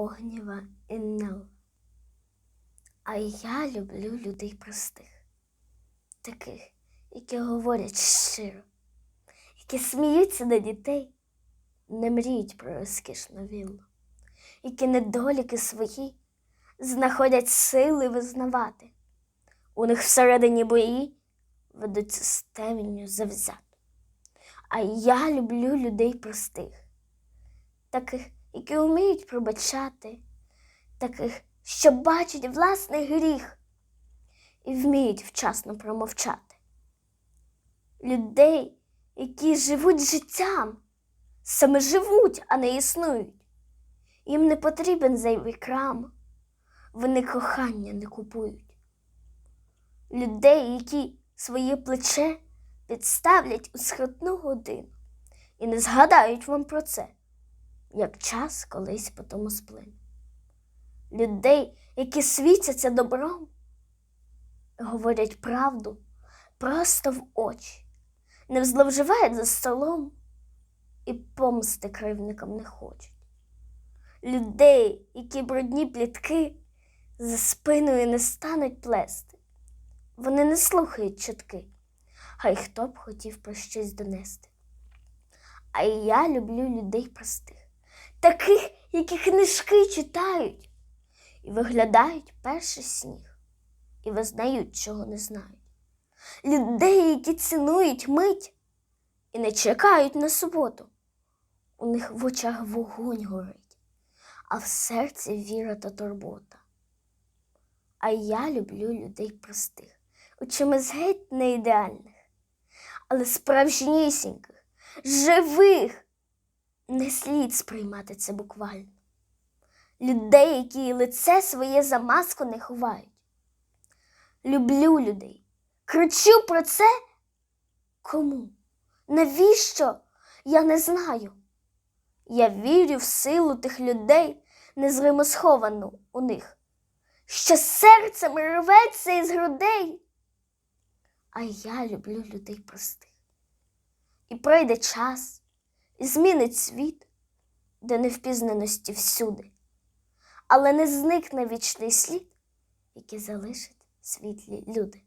Огнєва Іннел. А я люблю людей простих, таких, які говорять щиро, які сміються на дітей, не мріють про розкішну віллу, які недоліки свої знаходять сили визнавати. У них всередині бої ведуть системню завзято. А я люблю людей простих, таких, які вміють пробачати, таких, що бачать власний гріх і вміють вчасно промовчати. Людей, які живуть життям, саме живуть, а не існують. Їм не потрібен зайвий крам, вони кохання не купують. Людей, які своє плече підставлять у скрутну годину і не згадають вам про це, як час колись по тому сплине. Людей, які світяться добром, говорять правду просто в очі, не зловживають за столом і помсти кривникам не хочуть. Людей, які брудні плітки за спиною не стануть плести. Вони не слухають чутки, хай хто б хотів про щось донести. А я люблю людей простих, таких, які книжки читають і виглядають перший сніг, і визнають, чого не знають. Людей, які цінують мить і не чекають на суботу. У них в очах вогонь горить, а в серці віра та турбота. А я люблю людей простих, у чимось геть не ідеальних, але справжнісіньких, живих. Не слід сприймати це буквально. Людей, які лице своє за маску не ховають. Люблю людей. Кричу про це кому? Навіщо? Я не знаю. Я вірю в силу тих людей, незримо сховану у них що серцем рветься із грудей. А я люблю людей простих. І пройде час, і змінить світ, де невпізнаності всюди, але не зникне вічний слід, який залишить світлі люди.